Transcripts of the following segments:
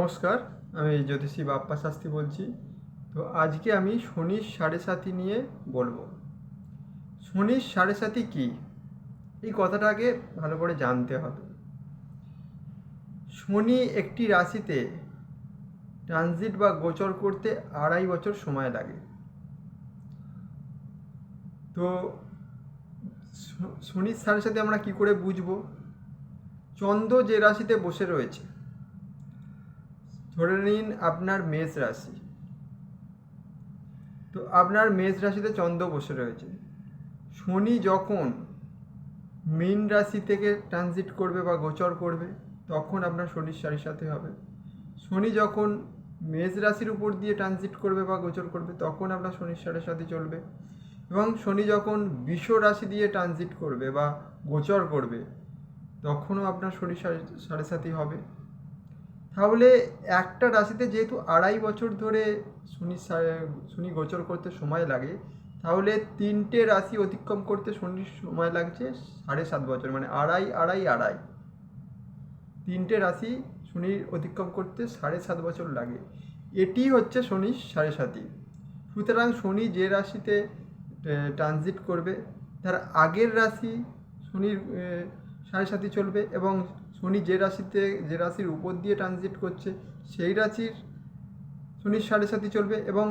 নমস্কার, আমি জ্যোতিষী বাপ্পা শাস্ত্রী বলছি। তো আজকে আমি শনির সাড়ে সাথী নিয়ে বলব। শনির সাড়ে সাথী কী? এই কথাটাকে ভালো করে জানতে হবে। শনি একটি রাশিতে ট্রানজিট বা গোচর করতে আড়াই বছর সময় লাগে। তো শনির সাড়ে সাথে আমরা কি করে বুঝব? চন্দ্র যে রাশিতে বসে রয়েছে ধরে নিন আপনার মেষ রাশি। তো আপনার মেষ রাশিতে চন্দ্র বসে রয়েছে। শনি যখন মীন রাশি থেকে ট্রানজিট করবে বা গোচর করবে, তখন আপনার শনির সাড়ে সাথে হবে। শনি যখন মেষ রাশির উপর দিয়ে ট্রানজিট করবে বা গোচর করবে, তখন আপনার শনির সাড়ে সাথে চলবে। এবং শনি যখন বিষ রাশি দিয়ে ট্রানজিট করবে বা গোচর করবে, তখনও আপনার শনি সাড়ে সাড়ে সাথে হবে। তাহলে একটা রাশিতে যেহেতু আড়াই বছর ধরে শনি শনি গোচর করতে সময় লাগে, তাহলে তিনটে রাশি অতিক্রম করতে শনির সময় লাগছে সাড়ে সাত বছর মানে আড়াই আড়াই আড়াই। তিনটে রাশি শনির অতিক্রম করতে সাড়ে সাত বছর লাগে। এটি হচ্ছে শনির সাড়ে সাতি সুতরাং শনি যে রাশিতে ট্রানজিট করবে, তার আগের রাশি শনির সাড়ে সাথে চলবে এবং শনি যে রাশিতে, যে রাশির উপর দিয়ে ট্রানজিট করছে, সেই রাশির শনির সাড়ে সাথে চলবে এবং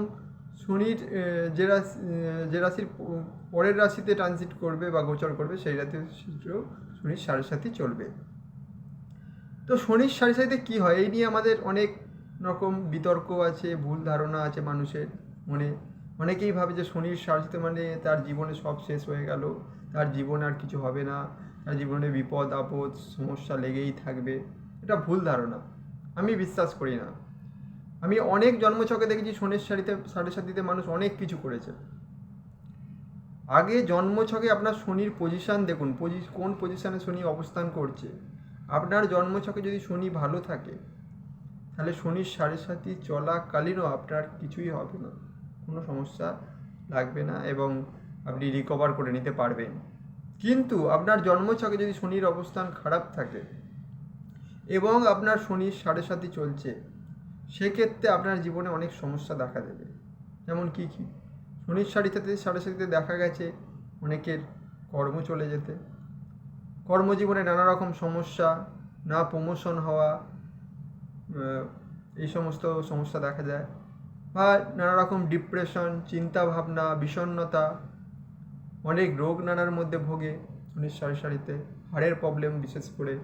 শনির যে রাশি যে রাশির পরের রাশিতে ট্রানজিট করবে বা গোচর করবে, সেই রাশির শনির সাড়ে সাথে চলবে। তো শনির সাড়ে সাথে কী হয়? এই নিয়ে আমাদের অনেক রকম বিতর্ক আছে, ভুল ধারণা আছে মানুষের মনে। অনেকেই ভাবে যে শনির সাড়ে সাথে মানে তার জীবনে সব শেষ হয়ে গেল, তার জীবন আর কিছু হবে না। জীবনে বিপদ, আপদ, সমস্যা লেগেই থাকবে। এটা ভুল ধারণা। আমি বিশ্বাস করি না। আমি অনেক জন্মছকে দেখেছি শনির সারিতে, সাড়ে সাথীতে মানুষ অনেক কিছু করেছে। আগে জন্মছকে আপনার শনির পজিশান দেখুন। পজি কোন পজিশানে শনি অবস্থান করছে? আপনার জন্মছকে যদি শনি ভালো থাকে, তাহলে শনির সাড়ে সাথী চলাকালীনও আপনার কিছুই হবে না। কোনো সমস্যা লাগবে না এবং আপনি রিকভার করে নিতে পারবেন। কিন্তু আপনার জন্মছকে যদি শনির অবস্থান খারাপ থাকে এবং আপনার শনির সাড়ে সাথী চলছে, সেক্ষেত্রে আপনার জীবনে অনেক সমস্যা দেখা দেবে। যেমন কি কি? শনির সাড়ে সাথে সাড়ে সাথীতে দেখা গেছে অনেকের কর্ম চলে যেতে। কর্মজীবনে নানা রকম সমস্যা, না প্রমোশন হওয়া এই সমস্ত সমস্যা দেখা যায়। বা নানা রকম ডিপ্রেশন চিন্তা ভাবনা বিষণ্ণতা অনেক রোগ নানার মধ্যে ভোগে। শনির সারি সারিতে হাড়ের প্রবলেম বিশেষ করে।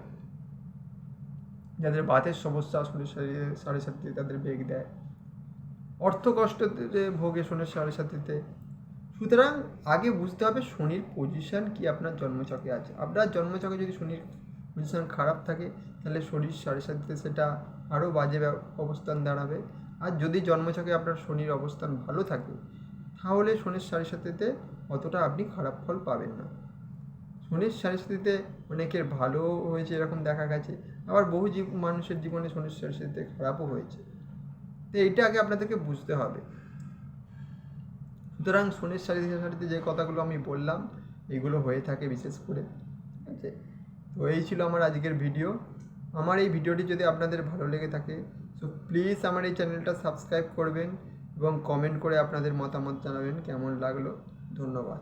যাদের বাতের সমস্যা শনির সারি সাড়ে সাথে তাদের বেগ দেয়। অর্থ কষ্টতে ভোগে শনির সাড়ে সাথীতে সুতরাং আগে বুঝতে হবে শনির পজিশন কি আপনার জন্মচকে আছে। আপনার জন্মচকে যদি শনির পজিশন খারাপ থাকে, তাহলে শনির সাড়ে সাথীতে সেটা আরও বাজে অবস্থান দাঁড়াবে। আর যদি জন্মচকে আপনার শনির অবস্থান ভালো থাকে, তাহলে শনির সাড়ে সাথীতে অতটা আপনি খারাপ ফল পাবেন না। শনির সাড়ে সাথীতে অনেকের ভালো হয়েছে এরকম দেখা গেছে, আবার বহু জীব, মানুষের জীবনে শনির সাড়ে সাথীতে খারাপও হয়েছে। তো এইটা আগে আপনাদেরকে বুঝতে হবে। সুতরাং শনির সারি সারিতে যে কথাগুলো আমি বললাম, এগুলো হয়ে থাকে বিশেষ করে। ঠিক আছে? তো এই ছিল আমার আজকের ভিডিও। আমার এই ভিডিওটি যদি আপনাদের ভালো লেগে থাকে সো প্লিজ আমার এই চ্যানেলটা সাবস্ক্রাইব করবেন এবং কমেন্ট করে আপনাদের মতামত জানাবেন কেমন লাগল। ধন্যবাদ